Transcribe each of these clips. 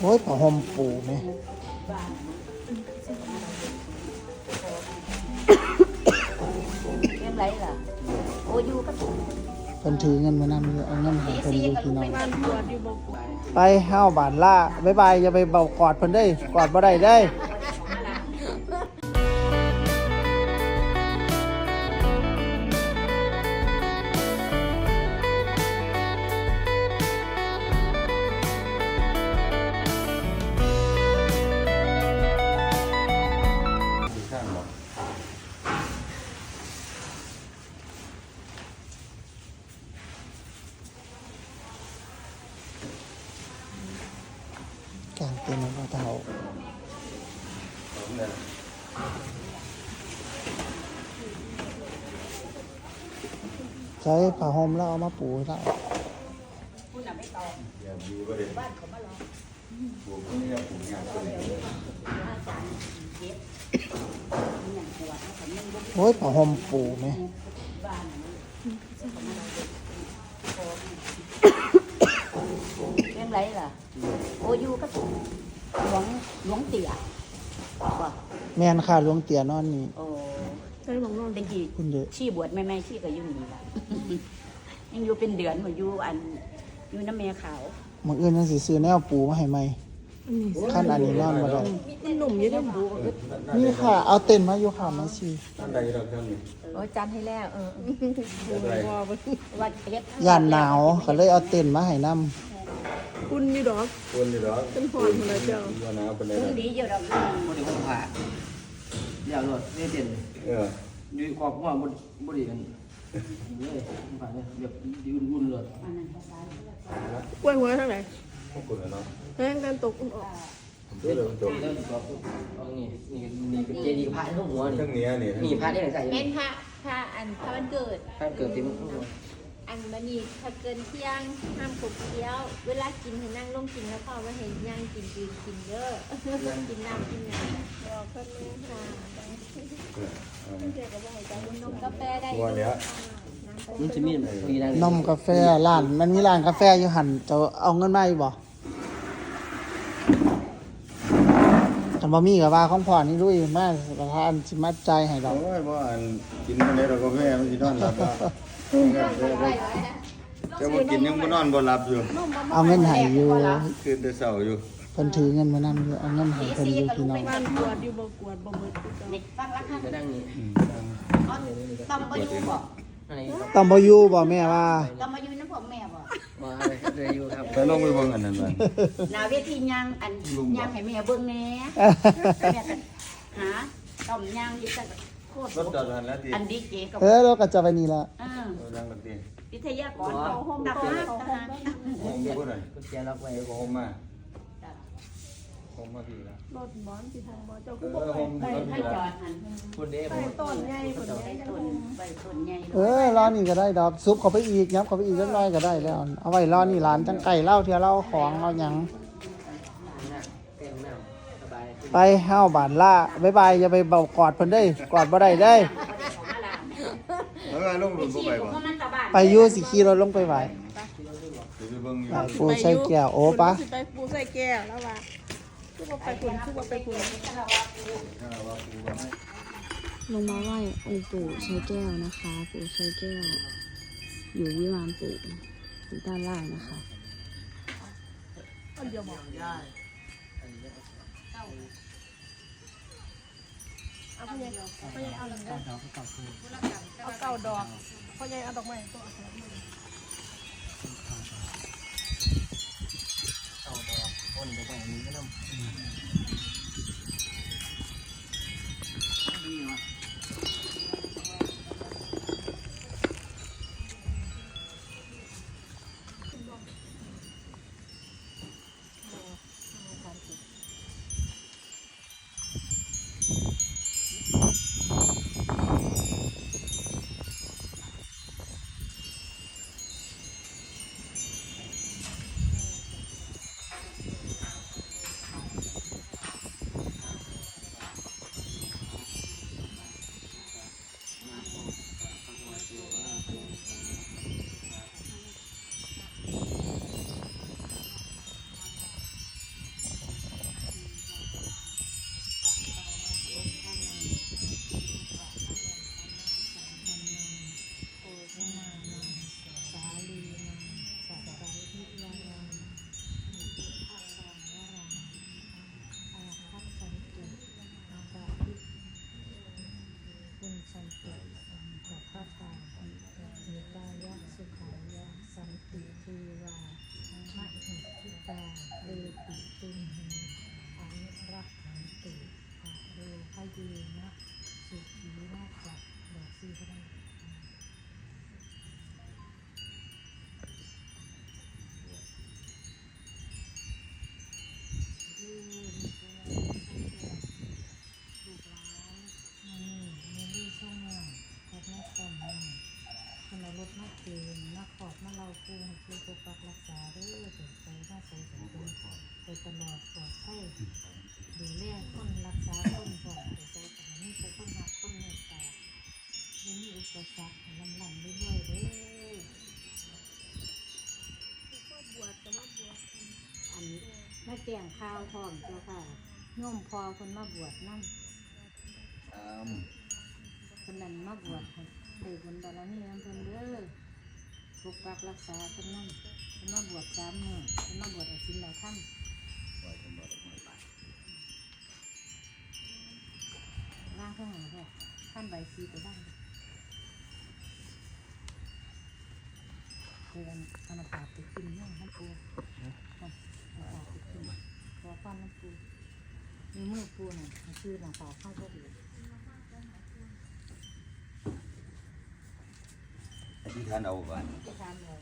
โอ้ยผ้าห่มปูไหมเรื่องไรล่ะโอ้อยู่ก็ถูกเพิ่นถือเงินมานำเอาเงินให้เพิ่นอยู่พี่น้องบ้านปวดอยู่บ่ปวดไปห้าวบานล่าบ๊ายบายอย่าไปเบากอดเพิ่นเด้ยกอดบ่ได้เด้ เต็นท์บ่เท่าใช้ผ้าห่มแล้วเอามาปูให้แล้วอย่าดีก็เลยบวกนี่ก็ผมงานตัวนี้โอ้ยผ้าห่มปูไหม หลวงเตี่ยว่าแม่นค่ะหลวงเตี่ยนอนนี่โอ้ใช่หมองนอนเป็นกี่คุณเด้อชี้บวชแม่แม่ชี้ก็อยู่นี่ล่ะยังอยู่เป็นเดือนมาอยู่อันอยู่น้ำแม่ขาวมื้ออื่นยังสิซื้อแนวปูมาให้ใหม่อันนี้คันอันนี้นอนบ่ได้มันหนุ่มอยู่เด้อนี่ค่ะ เอาเต็นท์มาอยู่ค่ะมาสิท่านใดเราท่านนี้โอ้จันให้แล้วเออท่านใดบ่บ่ว่าเฮ็ดย่านหนาวก็เลยเอาเต็นท์มาให้นํ คุณอยู่ดอกคนนี่เหรอเป็นหอนพุ่นละเจ้าว่าหนาวเป็นไรพรุ่งนี้เดี๋ยวเราบริวารผ่าเดี๋ยวรถนี่เด่นเอออยู่ขอบหัวบริบริกันเลยผ่าเนี่ยแบบยืนวุ่นเลยกล้วยหัวทางไหนพวกคุณเนาะแห้งกันตกอุ่นออกเดี๋ยวเราจบแล้วก็เอานี่นี่นี่เป็นเจดีย์พระที่หัวนี่ทั้งนี้นี่นี่พระที่ไหนใส่เป็นพระพระอันพระวันเกิดพระเกิดเต็มหัว อันบันนี้ถ้าเกินเที่ยงห้ามขบเคี้ยว เวลากินให้นั่งลงกินแล้วพอมาเห็นย่างกินยืนกินเยอะกินน้ำกินน้ำบอกเพื่อนเลยค่ะนมกาแฟได้ตัวเนี้ยมันจะมีมีอะไรนมกาแฟร้านมันมีร้านกาแฟอยู่หั่นจะเอาเงินมาอยู่บ่คันบ่มีก็ว่าของพ่อนี่ลุยมาประธานสิมาจ่ายให้ดเราอกว่าว่าอันกินอะไรเราก็แม่มันสินอนหลับ แล้วจะมากินยังบ่นอนบ่หลับอยู่เอาเงินให้อยู่คืนแต่เช้าอยู่เพิ่นถือเงินมานำอยู่เอาเงินให้เพิ่นอยู่พี่น้องบ้านปวดอยู่บ่ปวดบ่เบิดคือเก่าเด็กฟังราคาจะนั่งนี่อืมต้องมาอยู่บ่อะไรต้องบ่อยู่บ่แม่ว่าต้องมาอยู่น้ำผมแม่บ่มาอะไรเลยอยู่ครับไปลงไปเบิ่งอันนั้นมันหนาเวทีย่างอันย่างให้แม่เบิ่งแหน่แม่ก็หาต้มย่างที่จะ โคตรถจอดรหันแล้วติอันดีเจกับเออเราก็จะไปนี่ละเออเราดังกันติวิทยากรเขาห้องดับห้าทหารโฮมอยู่บ่ได้ก็เสียรักไว้เดี๋ยวก็โฮมมาโฮมมาพี่ละรถบอนสิทางบ่เจ้าเอคือบ่อโฮมไปมาถ้าพี่จอละดหันคนเด้ไปต้นใหญ่พุ่นไปใหญ่ต้นไปต้นใหญ่เออรอนี่ก็ได้ดอกซุปเข้าไปอีกยับเข้าไปอีกจักหน่อยก็ได้แล้ว เอาไว้รอนี่ร้านจังไก่เล่าเทื่อเล่าของเอาหยัง เต็มน้ำสบาย ไปห้าวบานล่าบ๊ายบายอย่าไปเบากอดเพิ่นเด้ยกอดบ่ได้เด้ยเออลงรถบ่ไปบ่เพราะมันตะบ้านไปอยู่สิขี่รถลงไปไหวเดี๋ยวไปเบิ่งอยู่ไปปูใส่แก้วโอ้ปะสิไปปูใส่แก้วแล้วว่าคือบ่ไปคุณคือบ่ไปคุณลงมาไหว้องค์ปู่ชัยแก้วนะคะ ปู่ชัยแก้ว อยู่วิมานปู่อยู่ด้านล่างนะคะอันเดียวบ่ เอาพ่อใหญ่พ่อใหญ่เอาหนึ่งเด้อเอาเก้าดอกพ่อใหญ่เอาดอกไม้ตัวเอาดอกไม้คนเดี๋ยวไปนี้ก็น้ำ ถมาคืนมาขอบมาเราคูให้คูปกปักรักษาเด้อถึงใจมาใส่สังคมไปตลอดปลอดภัยดูแลคนรักษาคนก่อนไปใส่แต่นี่ใส่คนหักคนเมตตาไม่มีอุปสรรคลำลำเรื่อยๆเด้อพ่อบวชก็มาบวชอันนี้แม่แจ้งข่าวพร้อมเจ้าค่ะโยมพอคนมาบวชนั่นตามคนนั้นมาบวช ให้ได้บุญบารมีน้ำเพิ่นเด้อปกปักรักษาคนนั้นเพิ่นมาบวชสามมื้อเพิ่นมาบวชเอาศีลเอาธรรมว่าจะมาดอกไม้ไปร่างข้างหลังด้วยท่านใบซีไปบ้างเดินเอาน้ำปลาบไปกินย่างน้ำปูน้ำปลาบไปกินตัวฟันน้ำปูมีมือปูน่ะมันคือน้ำปลาเข้าก็ดีอธิ ษฐานเอาบ้านจะทานเลย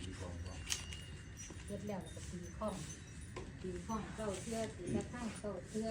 ดีกองว่เสร็จแล้วก็ตีข้องตีข้องเก้าเทื่อตีละข้างเก้าเทื่อ